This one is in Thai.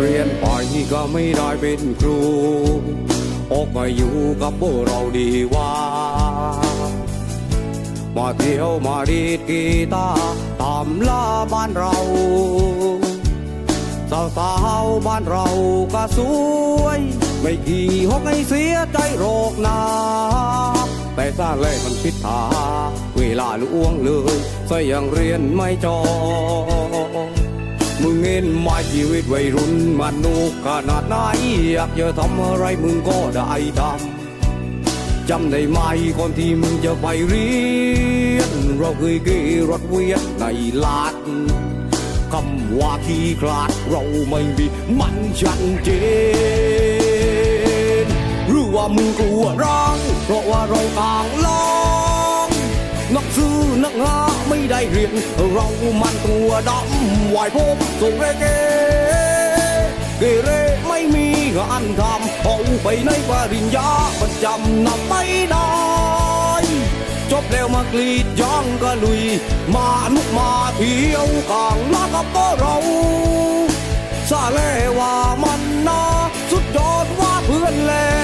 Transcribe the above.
เรียนไปก็ไม่ได้เป็นครูออกมาอยู่กับพวกเราดีว่ามาเที่ยวมาดีดกีตาร์ตามล่าบ้านเราสาวสาวๆบ้านเราก็สวย ไม่กี่หกให้เสียใจโรคนาแต่ถ้าแรกมันพิดทาเวลาล่วงเลยซะยังเรียนไม่จบ นมาชีวิตวัยรุ่นมันนุกขนาดไหนอยากจะทำอะไรมึงก็ได้ทำจำได้ไหมก่อนที่มึงจะไปเรียน เราเคยเกรถเวียนในลาดคำว่าขี้คลาดเราไม่มีมันชัดเจนหรือว่ามึงกลัวร้างเพราะว่าเราต่างลอ นักซื้อนักงาไม่ได้เรียน เรามันตัวดำไหวพบส่งเรเกเกเรไม่มีงานทำเอาไปในปริญญาประจำนำไม่ได้จบแล้วมากรีดยางก็ลุย มานุกมาเที่ยวกลางนากับเราซาเลว่ามันนาสุดยอดว่าเพื่อนแล้ว